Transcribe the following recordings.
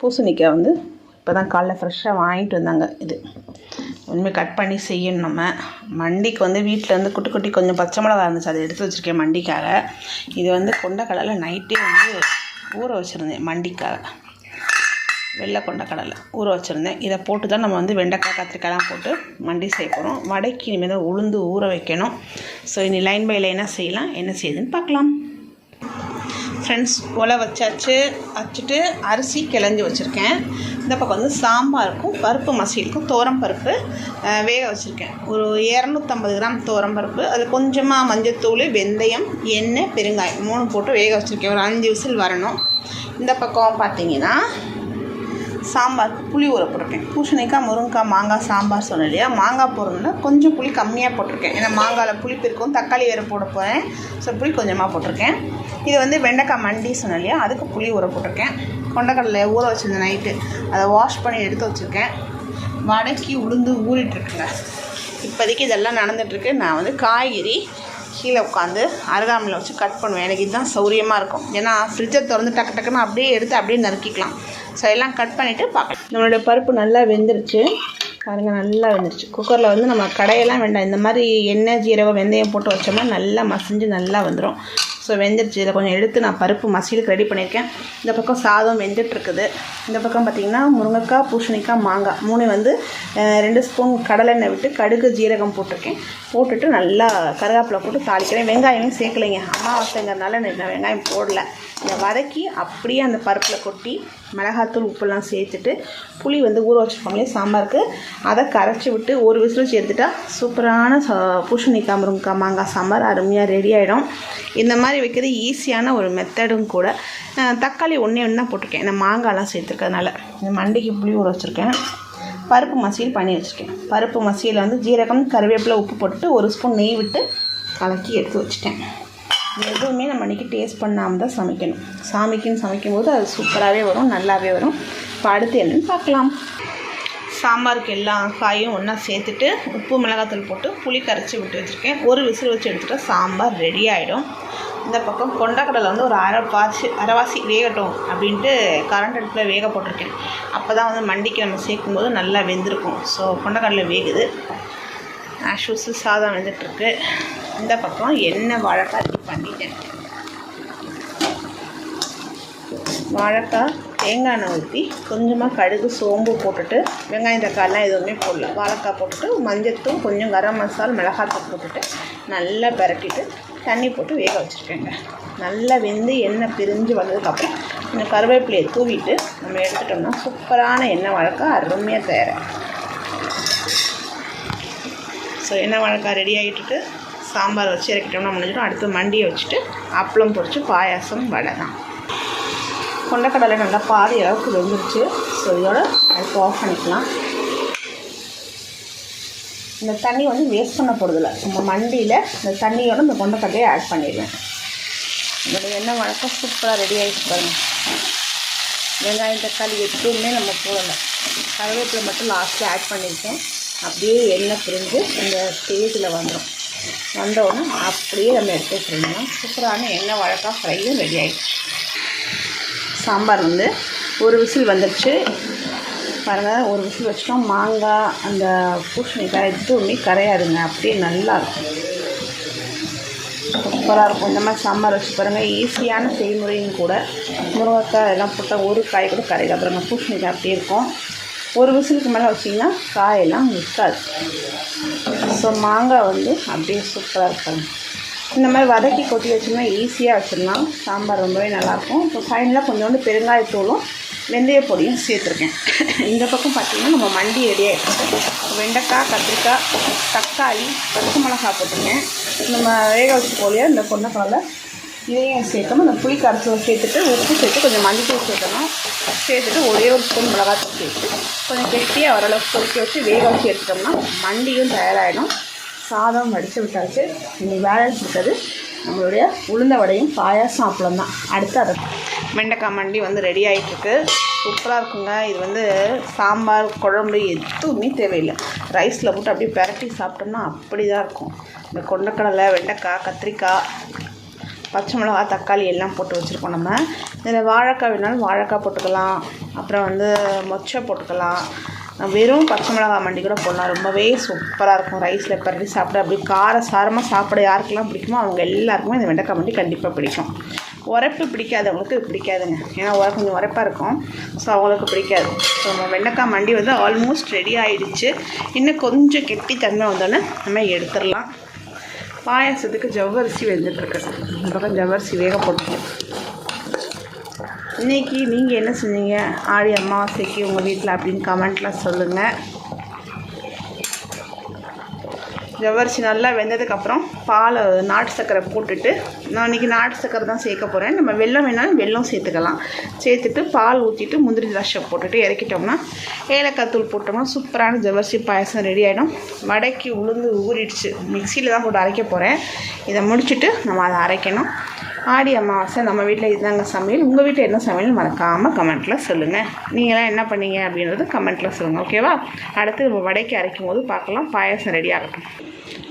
பூசணிக்காய் வந்து இப்போ தான் காலைல ஃப்ரெஷ்ஷாக வாங்கிட்டு வந்தாங்க இது. ஒன்றுமே கட் பண்ணி செய்யணும் நம்ம. மண்டிக்கு வந்து வீட்டில் வந்து குட்டி குட்டி கொஞ்சம் பச்சை மிளகா இருந்துச்சு. அதை எடுத்து வச்சுருக்கேன் மண்டிக்காக. இது வந்து கொண்டக்கடலை நைட்டே வந்து ஊற வச்சுருந்தேன் மண்டிக்காக. வெள்ளை கொண்ட கடலை ஊற வச்சுருந்தேன். இதை போட்டு தான் நம்ம வந்து வெண்டைக்காய் கத்திரிக்காய்லாம் போட்டு மண்டி செய்ய போகிறோம் வடைக்கு இனிமேல் தான் உளுந்து ஊற வைக்கணும். ஸோ இனி லைன் பை லைனாக செய்யலாம். என்ன செய்யுதுன்னு பார்க்கலாம். ஃப்ரெண்ட்ஸ் ஒலை வச்சாச்சு வச்சுட்டு அரிசி கிளஞ்சி வச்சுருக்கேன். இந்த பக்கம் வந்து சாம்பாருக்கும் பருப்பு மசியலுக்கும் தோரம் பருப்பு வேக வச்சுருக்கேன். ஒரு இரநூத்தம்பது கிராம் தோரம் பருப்பு அது கொஞ்சமாக மஞ்சத்தூள் வெந்தயம் எண்ணெய் பெருங்காயம் மூணு போட்டு வேக வச்சுருக்கேன். ஒரு அஞ்சு விசில் வரணும். இந்த பக்கம் பார்த்தீங்கன்னா சாம்பாருக்கு புளி ஊற போட்டிருக்கேன். பூசணிக்காய் முருங்கைக்காய் மாங்காய் சாம்பார் சொன்னேன் இல்லையா? மாங்காய் போடுறதுனா கொஞ்சம் புளி கம்மியாக போட்டிருக்கேன். ஏன்னா மாங்காயில் புளிப்பு இருக்கும் தக்காளி வேறு போட போகிறேன் ஸோ புளி கொஞ்சமாக போட்டிருக்கேன். இது வந்து வெண்டைக்காய் மண்டி சொன்னேன் இல்லையா? அதுக்கு புளி ஊற போட்டிருக்கேன். கொண்டக்கடலை ஊற வச்சிருந்தேன் நைட்டு. அதை வாஷ் பண்ணி எடுத்து வச்சுருக்கேன். வடக்கி உளுந்து ஊறிட்டுருக்குங்க இப்போதைக்கு இதெல்லாம் நடந்துகிட்ருக்கு நான் வந்து காய்கறி கீழே உட்காந்து அருகாமையில் வச்சு கட் பண்ணுவேன். எனக்கு இதுதான் சௌரியமாக இருக்கும். ஏன்னா ஃப்ரிட்ஜை திறந்து டக்கு டக்குன்னு அப்படியே எடுத்து அப்படியே நறுக்கிக்கலாம். ஸோ எல்லாம் கட் பண்ணிவிட்டு பார்க்கலாம் நம்மளுடைய பருப்பு நல்லா வெந்துருச்சு. பாருங்கள் நல்லா வெந்துருச்சு. குக்கரில் வந்து நம்ம கடையெல்லாம் வேண்டாம். இந்த மாதிரி எண்ணெய் ஜீரகம் வெந்தயம் போட்டு வச்சோம்னா நல்லா மசிஞ்சு நல்லா வந்துடும் ஸோ வெந்துருச்சு. இதை கொஞ்சம் எடுத்து நான் பருப்பு மசியலுக்கு ரெடி பண்ணியிருக்கேன். இந்த பக்கம் சாதம் வெந்துட்டுருக்குது. இந்த பக்கம் பார்த்திங்கன்னா முருங்கைக்காய் பூசணிக்காய் மாங்காய். மூணு வந்து ரெண்டு ஸ்பூன் கடலெண்ணெய் விட்டு கடுகு ஜீரகம் போட்டிருக்கேன். போட்டுட்டு நல்லா கருவேப்பிலை போட்டு தாளிக்கிறேன். வெங்காயமும் சேர்க்கலைங்க. அமாவாசைங்கிறதுனால நான் வெங்காயம் போடல. இதை வதக்கி அப்படியே அந்த பருப்பில் கொட்டி மிளகாத்தூள் உப்புலாம் சேர்த்துட்டு புளி வந்து ஊற வச்சுருப்பாங்களே சாம்பாருக்கு அதை கரைச்சி விட்டு ஒரு விசில் வச்சு சூப்பரான பூஷணிக்காய் முருங்கக்காய் மாங்காய் சாம்பார் அருமையாக ரெடி ஆகிடும் இந்த மாதிரி வைக்கிறது ஈஸியான ஒரு மெத்தடும் கூட. தக்காளி ஒன்றே ஒன்று தான் போட்டிருக்கேன். இந்த மாங்காய்லாம் சேர்த்துருக்கறதுனால. இந்த மண்டிக்கு புளி ஊற வச்சுருக்கேன். பருப்பு மசியல் பண்ணி வச்சுருக்கேன். பருப்பு மசியலில் வந்து ஜீரகம் கருவேப்பிலை உப்பு போட்டுட்டு ஒரு ஸ்பூன் நெய் விட்டு கலக்கி எடுத்து வச்சுட்டேன். எதுவுமே நம்ம அன்றைக்கி டேஸ்ட் பண்ணாமல் தான் சமைக்கணும். சாமிக்குன்னு சமைக்கும்போது அது சூப்பராகவே வரும் நல்லாவே வரும். இப்போ அடுத்து என்னென்னு பார்க்கலாம். சாம்பாருக்கு எல்லா காயும் ஒன்றா சேர்த்துட்டு உப்பு மிளகாத்தூள் போட்டு புளி கரைச்சி விட்டு வச்சுருக்கேன். ஒரு விசில் வச்சு எடுத்துகிட்டா சாம்பார் ரெடி ஆகிடும் இந்த பக்கம் கொண்டக்கடலை வந்து ஒரு அரை பாசி அரைவாசி வேகட்டும் அப்படின்ட்டு கரண்ட் அடுப்பில் வேக போட்டிருக்கேன். அப்போ தான் வந்து மண்டிக்கு நம்ம சேர்க்கும் போது நல்லா வெந்திருக்கும். ஸோ கொண்டக்கடலை வேகுது. ஆஷூஸு சாதம் வெந்துட்டுருக்கு. இந்த பக்கம் எண்ணெய் வாழைக்காய் ரெடி பண்ணிட்டேன். வாழைக்காய் தேங்காய் எண்ணெய் ஊற்றி கொஞ்சமாக கடுகு சோம்பு போட்டுட்டு வெங்காயம் தக்காளிலாம் எதுவுமே போடல. வாழைக்காய் போட்டுட்டு மஞ்சத்தூள் கொஞ்சம் கரம் மசாலா மிளகாத்தூள் போட்டுட்டு நல்லா பரட்டிட்டு தண்ணி போட்டு வேக வச்சுருக்கேங்க. நல்லா வெந்து எண்ணெய் பிரிஞ்சு வந்ததுக்கப்புறம் கொஞ்சம் கருவேப்பிலையை தூவிட்டு நம்ம எடுத்துட்டோம்னா சூப்பரான எண்ணெய் வாழைக்காய் அருமையாக தயாராக ஸோ எண்ணெய் வாழைக்காய் ரெடி ஆகிட்டுட்டு சாம்பார் வச்சு இறக்கிட்டோம்னா முடிஞ்சிடும். அடுத்து மண்டியை வச்சுட்டு அப்பளம் பொரித்து பாயாசம் வடை தான். கொண்டக்கடலை நல்லா பாதி அளவுக்கு வெந்துருச்சு. ஸோ இதோட அடுப்பு ஆஃப் பண்ணிக்கலாம். இந்த தண்ணி வந்து வேஸ்ட் பண்ண போகிறதில்ல நம்ம மண்டியில் இந்த தண்ணியோட இந்த கொண்டக்கடலையை ஆட் பண்ணிடுவேன். இதோட எண்ணெய் வழக்கம் சூப்பராக ரெடி ஆகிடுச்சு பாருங்கள் வெங்காயம் தக்காளி எதுவுமே நம்ம போடலை. கருவேப்பிலை மட்டும் லாஸ்ட்டில் ஆட் பண்ணியிருக்கேன். அப்படியே எண்ணெய் பிரிஞ்சு இந்த ஸ்டேஜில் வந்துடும் வந்தோடனே அப்படியே நம்ம எடுத்து வச்சுருந்தோம் சூப்பரான எண்ணெய் வழக்கா ஃப்ரையும் ரெடி ஆகிடுச்சு சாம்பார் வந்து ஒரு விசில் வந்துடுச்சு. பாருங்கள் ஒரு விசில் வச்சிட்டோம். மாங்காய் அந்த பூசணிக்காய் எதுவுமே கரையாதுங்க. அப்படியே நல்லா இருக்கும். சூப்பராக இருக்கும். இந்த மாதிரி சாம்பார் வச்சு பாருங்கள் ஈஸியான செய்முறையும் கூட. முருங்கைக்காய் எல்லாம் போட்டால் ஒரு காய் கூட கரையில பாருங்கள் பூசணிக்காய் அப்படியே இருக்கும். ஒரு விசிலுக்கு மேலே வச்சிங்கன்னா காயெல்லாம் நிற்காது. ஸோ மாங்காய் வந்து அப்படியே சூப்பராக இருப்பாங்க இந்த மாதிரி வதக்கி கொட்டி வச்சோம்னா ஈஸியாக வச்சிடலாம். சாம்பார் ரொம்பவே நல்லாயிருக்கும். இப்போ ஃபைனலாக கொஞ்சோண்டு பெருங்காயத்தூளும் வெந்தய பொடியும் சேர்த்துருக்கேன். இந்த பக்கம் பார்த்திங்கன்னா நம்ம மண்டி ரெடியாக ஆகிடுச்சு வெண்டைக்காய் கத்திரிக்காய் தக்காளி பச்சை மிளகாய் போட்டிருக்கேன். நம்ம வேக வச்சு போலியாக இந்த கொண்டக்கடலை இதையும் சேர்க்கணும் அந்த புளி கரைச்சல் சேர்த்துட்டு உப்பு சேர்த்து கொஞ்சம் மஞ்சள் சேர்க்கணும். சேர்த்துட்டு ஒரே ஒரு ஸ்பூன் மிளகாத்தூள் சேர்த்து கொஞ்சம் கெட்டியாக ஓரளவுக்கு கொதிக்க வச்சு வேக வச்சு எடுத்துட்டோம்னா மண்டியும் தயாராகிடும் சாதம் வடித்து விட்டாச்சு. இன்னைக்கு பேலன்ஸ் இருக்கிறது நம்மளுடைய உளுந்த வடையும் பாயாசம் அப்பளம் தான் அடுத்து அதை வெண்டைக்காய் மண்டி வந்து ரெடி ஆகிட்டுருக்கு சூப்பராக இருக்குங்க. இது வந்து சாம்பார் குழம்பு எதுவுமே தேவையில்லை. ரைஸில் போட்டு அப்படியே பரட்டி சாப்பிட்டோம்னா அப்படி தான் இருக்கும். இந்த கொண்டக்கடலை வெண்டைக்காய் கத்திரிக்காய் பச்சை மிளகா தக்காளி எல்லாம் போட்டு வச்சுருக்கோம் நம்ம. இதில் வாழைக்காய் வேணாலும் வாழைக்காய் போட்டுக்கலாம். அப்புறம் வந்து மொச்சை போட்டுக்கலாம். வெறும் பச்சை மிளகா மண்டி கூட போடலாம். ரொம்பவே சூப்பராக இருக்கும். ரைஸில் பரட்டி சாப்பிட அப்படி கார சாரமாக சாப்பிட யாருக்கெல்லாம் பிடிக்குமோ அவங்க எல்லாருக்குமே இந்த வெண்டைக்காய் மண்டி கண்டிப்பாக பிடிக்கும். உரப்பு பிடிக்காதவங்களுக்கு இது பிடிக்காதுங்க. ஏன்னா உர கொஞ்சம் உரப்பாக இருக்கும். ஸோ அவங்களுக்கு பிடிக்காது. ஸோ நம்ம வெண்டைக்காய் மண்டி வந்து ஆல்மோஸ்ட் ரெடி ஆகிடுச்சு இன்னும் கொஞ்சம் கெட்டி தன்மை வந்தோடனே நம்ம எடுத்துடலாம். பாயாசத்துக்கு ஜவ்வரிசி வெந்துட்டுருக்கேன் இந்த பக்கம் ஜவ்வரிசி வேக போட்டுருக்கோம் இன்றைக்கி நீங்கள் என்ன செஞ்சீங்க? ஆடி அமாவாசைக்கு உங்கள் வீட்டில் அப்படின்னு கமெண்ட்டில் சொல்லுங்கள் ஜவ்வரிசி நல்லா வெந்ததுக்கப்புறம் பால் நாட்டு சர்க்கரை போட்டுட்டு நான் இன்றைக்கி நாட்டு சர்க்கரை தான் சேர்க்க போகிறேன் நம்ம வெள்ளம் வேணாலும் வெல்லம் சேர்த்துக்கலாம். சேர்த்துட்டு பால் ஊற்றிட்டு முந்திரி திராட்சை போட்டுட்டு இறக்கிட்டோம்னா ஏலக்காய் தூள் போட்டோம்னா சூப்பரான ஜவ்வரிசி பாயசம் ரெடி ஆகிடும் வடைக்கு உளுந்து ஊறிடுச்சு. மிக்சியில் தான் போட்டு அரைக்க போகிறேன் இதை முடிச்சுட்டு நம்ம அதை அரைக்கணும். ஆடி அமாவாசை நம்ம வீட்டில் இதுதாங்க சமையல். உங்கள் வீட்டில் என்ன சமையல் மறக்காமல் கமெண்ட்டில் சொல்லுங்கள் நீங்களாம் என்ன பண்ணீங்க அப்படின்றது கமெண்ட்டில் சொல்லுங்கள் ஓகேவா? அடுத்து நம்ம வடைக்கு அரைக்கும் போது பார்க்கலாம். பாயாசம் ரெடி ஆகட்டும்.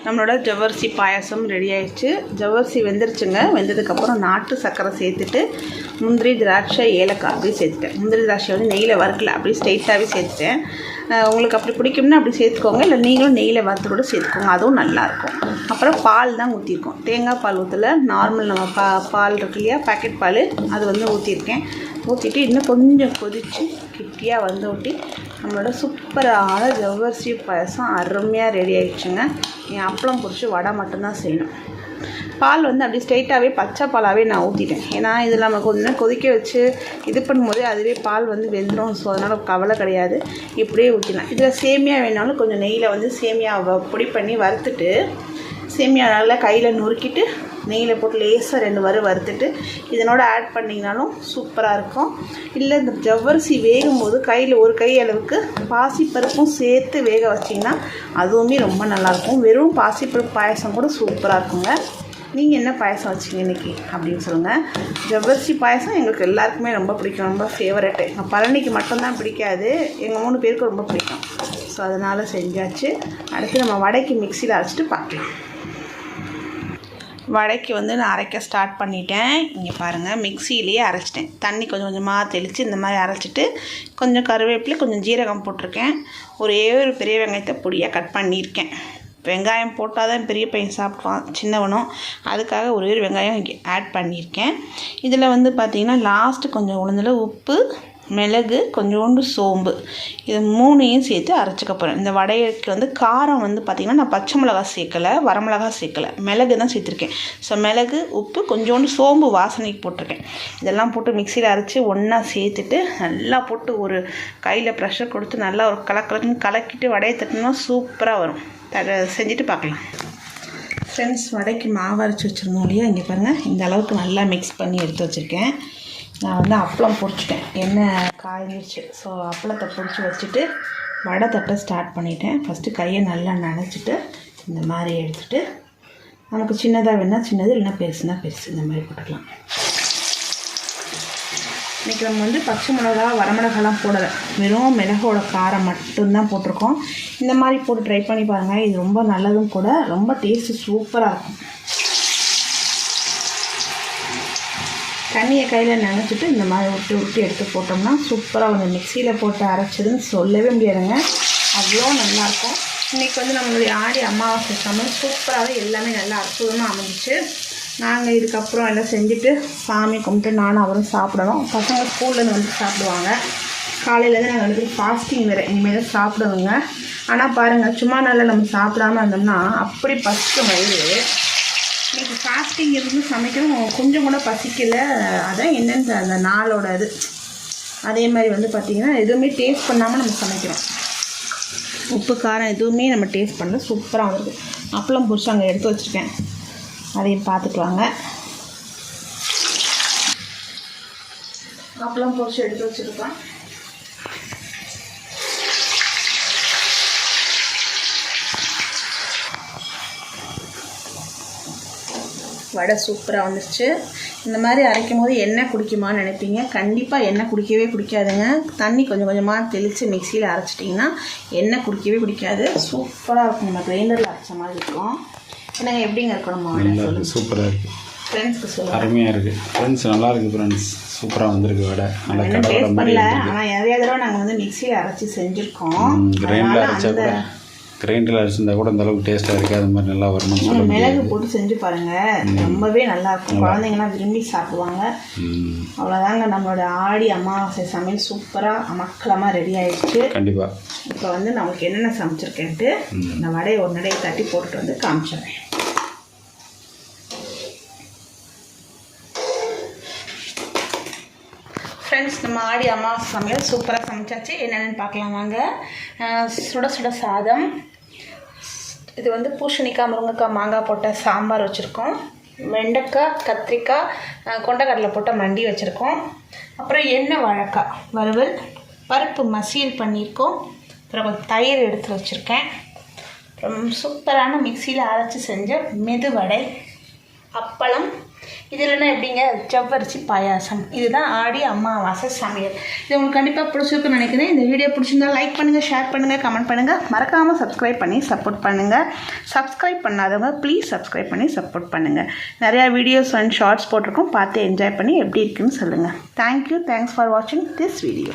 நம்மளோட ஜவ்வரிசி பாயசம் ரெடி ஆயிடுச்சு. ஜவ்வரிசி வெந்துருச்சுங்க. வெந்ததுக்கப்புறம் நாட்டு சர்க்கரை சேர்த்துட்டு முந்திரி திராட்சை ஏலக்காய் அப்படியே சேர்த்துட்டேன். முந்திரி திராட்சை வந்து நெய்யில் வறுக்கல. அப்படியே ஸ்ட்ரைட்டாகவே சேர்த்துட்டேன். உங்களுக்கு அப்படி பிடிக்கும்னா அப்படி சேர்த்துக்கோங்க. இல்லை நீங்களும் நெய்யில் வறுத்து கூட சேர்த்துக்கோங்க. அதுவும் நல்லாயிருக்கும் அப்புறம் பால் தான் ஊற்றிருக்கோம் தேங்காய் பால் ஊற்றல நார்மல் நம்ம பா பால் இருக்கு இல்லையா? பேக்கெட் பால். அது வந்து ஊற்றிருக்கேன் ஊற்றிட்டு இன்னும் கொஞ்சம் கொதித்து கிட்டியாக வந்து ஊட்டி நம்மளோட சூப்பரான ஜவ்வரிசி பாயசம் அருமையாக ரெடி ஆகிடுச்சுங்க என் அப்பளம் பிடிச்சி வடை மட்டும்தான் செய்யணும். பால் வந்து அப்படி ஸ்ட்ரைட்டாகவே பச்சை பாலாகவே நான் ஊற்றிட்டேன் ஏன்னா இதில் நம்ம கொஞ்சம் கொதிக்க வச்சு இது பண்ணும்போதே அதுவே பால் வந்து வெந்துடும் ஸோ அதனால் கவலை கிடையாது. இப்படியே ஊற்றிடலாம் இதில் சேமியா வேணாலும் கொஞ்சம் நெய்யில் வந்து சேமியாவை பொடி பண்ணி வறுத்துட்டு சேமியா நல்லா கையில் நொறுக்கிட்டு நெய்யில் போட்டு லேசாக ரெண்டு வரை வறுத்துட்டு இதனோட ஆட் பண்ணிங்கனாலும் சூப்பராக இருக்கும். இல்லை இந்த ஜவ்வரிசி வேகும் போது கையில் ஒரு கை அளவுக்கு பாசிப்பருப்பும் சேர்த்து வேக வச்சிங்கன்னா அதுவுமே ரொம்ப நல்லாயிருக்கும் வெறும் பாசிப்பருப்பு பாயசம் கூட சூப்பராக இருக்குங்க. நீங்கள் என்ன பாயசம் வச்சிங்க இன்னைக்கு அப்படின்னு சொல்லுங்கள் ஜவ்வரிசி பாயசம் எங்களுக்கு எல்லாருக்குமே ரொம்ப பிடிக்கும். ரொம்ப ஃபேவரெட்டு எங்கள் பழனிக்கு மட்டும்தான் பிடிக்காது. எங்கள் மூணு பேருக்கும் ரொம்ப பிடிக்கும். ஸோ அதனால் செஞ்சாச்சு. அடுத்து நம்ம வடைக்கு மிக்சியில் அரைச்சிட்டு பார்க்கலாம். வடைக்கு வந்து நான் அரைக்க ஸ்டார்ட் பண்ணிட்டேன். இங்கே பாருங்கள் மிக்சியிலேயே அரைச்சிட்டேன். தண்ணி கொஞ்சம் கொஞ்சமாக தெளித்து இந்த மாதிரி அரைச்சிட்டு கொஞ்சம் கருவேப்பிலை கொஞ்சம் ஜீரகம் போட்டிருக்கேன். ஒரே ஒரு பெரிய வெங்காயத்தை பொடியாக கட் பண்ணியிருக்கேன். வெங்காயம் போட்டால் தான் பெரிய பையன் சாப்பிடுவான் சின்னவனும். அதுக்காக ஒரே ஒரு வெங்காயம் இங்கே ஆட் பண்ணியிருக்கேன். இதில் வந்து பார்த்திங்கன்னா லாஸ்ட்டு கொஞ்சம் உளுந்தில் உப்பு மிளகு கொஞ்சோண்டு சோம்பு. இது மூணையும் சேர்த்து அரைச்சிக்க போகிறேன் இந்த வடைக்கு வந்து காரம் வந்து பார்த்திங்கன்னா நான் பச்சை மிளகா சேர்க்கலை வரமிளகா சேர்க்கலை. மிளகு தான் சேர்த்துருக்கேன். ஸோ மிளகு உப்பு கொஞ்சோண்டு சோம்பு வாசனைக்கு போட்டிருக்கேன். இதெல்லாம் போட்டு மிக்சியில் அரைச்சி ஒன்றா சேர்த்துட்டு நல்லா போட்டு ஒரு கையில் ப்ரெஷர் கொடுத்து நல்லா ஒரு கலக்கலக்குன்னு கலக்கிட்டு வடையை தட்டினா சூப்பராக வரும். தட செஞ்சுட்டு பார்க்கலாம். ஃப்ரெண்ட்ஸ் வடைக்கு மாவு அரைச்சி வச்சுருந்தோம் இல்லையா? இங்கே பாருங்கள் இந்த அளவுக்கு நல்லா மிக்ஸ் பண்ணி எடுத்து வச்சுருக்கேன். நான் வந்து அப்பளம் பொறிச்சிட்டேன் எண்ணெய் காய்ஞ்சிச்சு ஸோ அப்பளத்தை பொரிச்சு வச்சுட்டு வடை தட்டை ஸ்டார்ட் பண்ணிட்டேன். ஃபஸ்ட்டு கையை நல்லா நனைச்சிட்டு இந்த மாதிரி எடுத்துட்டு நமக்கு சின்னதாக வேணால் சின்னது இல்லைன்னா பெருசுனா பெருசு. இந்த மாதிரி போட்டுக்கலாம். இன்றைக்கி நம்ம வந்து பச்சை மிளகா வரமிளகாலாம் போடலை. வெறும் மிளகோட காரம் மட்டும்தான் போட்டிருக்கோம். இந்த மாதிரி போட்டு ட்ரை பண்ணி பாருங்கள் இது ரொம்ப நல்லதும் கூட. ரொம்ப டேஸ்ட்டு சூப்பராக இருக்கும். தண்ணியை கையில் நினச்சிட்டு இந்த மாதிரி விட்டு விட்டு எடுத்து போட்டோம்னா சூப்பராக வந்து மிக்சியில் போட்டு அரைச்சதுன்னு சொல்லவே முடியாதுங்க. அவ்வளோ நல்லாயிருக்கும் இன்றைக்கி வந்து நம்மளுடைய ஆடி அமாவாசை சமையல் சூப்பராகவே எல்லாமே நல்லா அற்புதமாக அமைஞ்சிச்சு. நாங்கள் இதுக்கப்புறம் எல்லாம் செஞ்சுட்டு சாமி கும்பிட்டு நானும் அவரும் சாப்பிடணும். பசங்க ஸ்கூல்லேருந்து வந்து சாப்பிடுவாங்க. காலையிலேருந்து நாங்கள் வந்து ஃபாஸ்டிங் வேறு. இனிமேல் தான் சாப்பிடுவோங்க ஆனால் பாருங்கள் சும்மா நல்லா நம்ம சாப்பிடாம இருந்தோம்னா அப்படி ஃபஸ்ட்டு வயது ஃபாஸ்டிங் இருந்து சமைக்கணும் கொஞ்சம் கூட பசிக்கல. அதான் என்னன்னு அந்த நாளோட இது. அதே மாதிரி வந்து பார்த்திங்கன்னா எதுவுமே டேஸ்ட் பண்ணாமல் நம்ம சமைக்கிறோம். உப்பு காரம் எதுவுமே நம்ம டேஸ்ட் பண்ணல. சூப்பராக வருது அப்பளம் பிடிச்சி அங்கே எடுத்து வச்சுருக்கேன். அதையும் பார்த்துட்டு வாங்க. அப்பளம் பிடிச்சி எடுத்து வச்சுருக்கேன். வடை சூப்பராக வந்துருச்சு. இந்த மாதிரி அரைக்கும் போது எண்ணெய் குடிக்குமான்னு நினைப்பீங்க. கண்டிப்பாக எண்ணெய் குடிக்கவே குடிக்காதுங்க. தண்ணி கொஞ்சம் கொஞ்சமாக தெளித்து மிக்சியில் அரைச்சிட்டிங்கன்னா எண்ணெய் குடிக்கவே குடிக்காது. சூப்பராக இருக்கும். நம்ம கிரைண்டரில் அரைச்ச மாதிரி இருக்கும். ஏன்னா எப்படிங்க இருக்கணும் சூப்பராக இருக்கு. ஃப்ரெண்ட்ஸ்க்கு சொல்லுங்கள் அருமையாக இருக்குது ஃப்ரெண்ட்ஸ் நல்லா இருக்குது ஃப்ரெண்ட்ஸ் சூப்பராக வந்திருக்கு வடை. நல்லா மாதிரி ஆனால் நிறைய தடவை நாங்கள் வந்து மிக்சியில் அரைச்சி செஞ்சுருக்கோம். கிரைண்டரில் அரைச்சா கூட கிரைண்டரில் அரைச்சிருந்தா கூட அந்த அளவுக்கு டேஸ்ட்டாக இருக்குது. அது மாதிரி நல்லா வரணும்னு சொல்ல மிளகு போட்டு செஞ்சு பாருங்க ரொம்பவே நல்லா இருக்கும். குழந்தைங்கலாம் விரும்பி சாப்பிடுவாங்க. அவ்வளோதாங்க நம்மளோட ஆடி அமாவாசை சமையல் சூப்பராக அமக்கலமாக ரெடி ஆயிடுச்சு. கண்டிப்பாக இப்போ வந்து நமக்கு என்னென்ன சமைச்சிருக்கேன்ட்டு இந்த வடையை ஒரு நடையை தட்டி போட்டுட்டு வந்து காமிச்சிடுறேன். ஃப்ரெண்ட்ஸ் நம்ம ஆடி அமாவாசை சமையல் சூப்பராக சமைச்சாச்சு. என்னென்னு பார்க்கலாம் வாங்க. சுட சுட சாதம். இது வந்து பூசணிக்காய் முருங்கைக்காய் மாங்காய் போட்ட சாம்பார் வச்சுருக்கோம். வெண்டைக்காய் கத்திரிக்காய் அஹ் கொண்டைக்கடலை போட்ட மண்டி வச்சுருக்கோம். அப்புறம் எண்ணெய் வாழைக்காய் வறுவல் பருப்பு மசீல் பண்ணியிருக்கோம். அப்புறம் தயிர் எடுத்து வச்சுருக்கேன். அப்புறம் சூப்பரான மிக்சியில் அரைச்சி செஞ்ச மெதுவடை அப்பளம் இது இல்லைன்னா எப்படிங்க? செவ்வரிசி பாயாசம். இதுதான் ஆடி அமாவாசை சமையல். இது உங்களுக்கு கண்டிப்பாக பிடிச்சிருக்குன்னு நினைக்கிறேன். இந்த வீடியோ பிடிச்சிருந்தா லைக் பண்ணுங்கள் ஷேர் பண்ணுங்கள் கமெண்ட் பண்ணுங்கள் மறக்காமல் சப்ஸ்கிரைப் பண்ணி சப்போர்ட் பண்ணுங்கள் சப்ஸ்கிரைப் பண்ணாதவங்க ப்ளீஸ் சப்ஸ்கிரைப் பண்ணி சப்போர்ட் பண்ணுங்கள் நிறையா வீடியோஸ் அண்ட் ஷார்ட்ஸ் போட்டிருக்கோம். பார்த்து என்ஜாய் பண்ணி எப்படி இருக்குன்னு சொல்லுங்கள் தேங்க்யூ தேங்க்ஸ் ஃபார் வாட்சிங் திஸ் வீடியோ